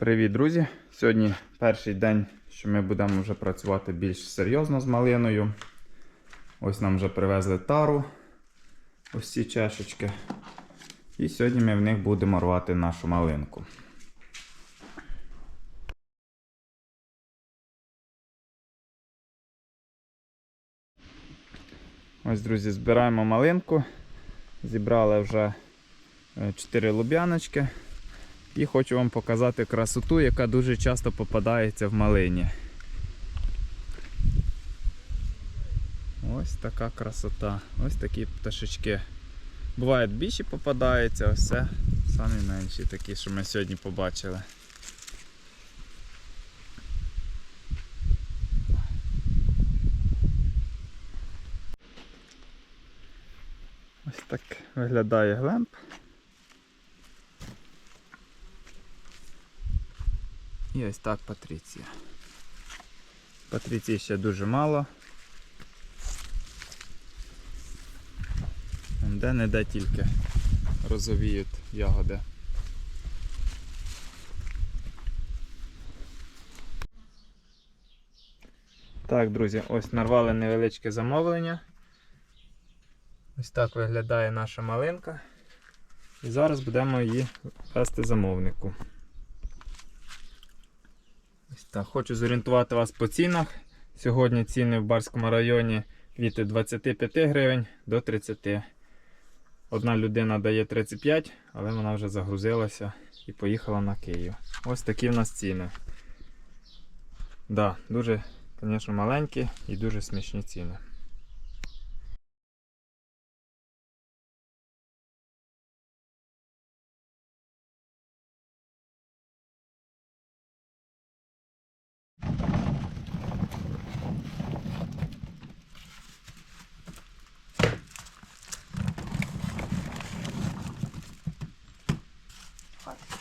Привіт, друзі! Сьогодні перший день, що ми будемо вже працювати більш серйозно з малиною. Ось нам вже привезли тару, ось ці чешечки. І сьогодні ми в них будемо рвати нашу малинку. Ось, друзі, збираємо малинку. Зібрали вже 4 луб'яночки. І хочу вам показати красоту, яка дуже часто попадається в малині. Ось така красота. Ось такі пташечки. Бувають більші попадаються, ось це самі менші такі, що ми сьогодні побачили. Ось так виглядає глемп. І ось так Патріція. Патріції ще дуже мало. Де не де тільки розовіють ягоди. Так, друзі, ось нарвали невеличке замовлення. Ось так виглядає наша малинка. І зараз будемо її вести замовнику. Так, Хочу зорієнтувати вас по цінах. Сьогодні ціни в Барському районі від 25 гривень до 30. Одна людина дає 35, але вона вже загрузилася і поїхала на Київ. Ось такі в нас ціни. Да, Дуже, звісно, маленькі і дуже смішні ціни. Park.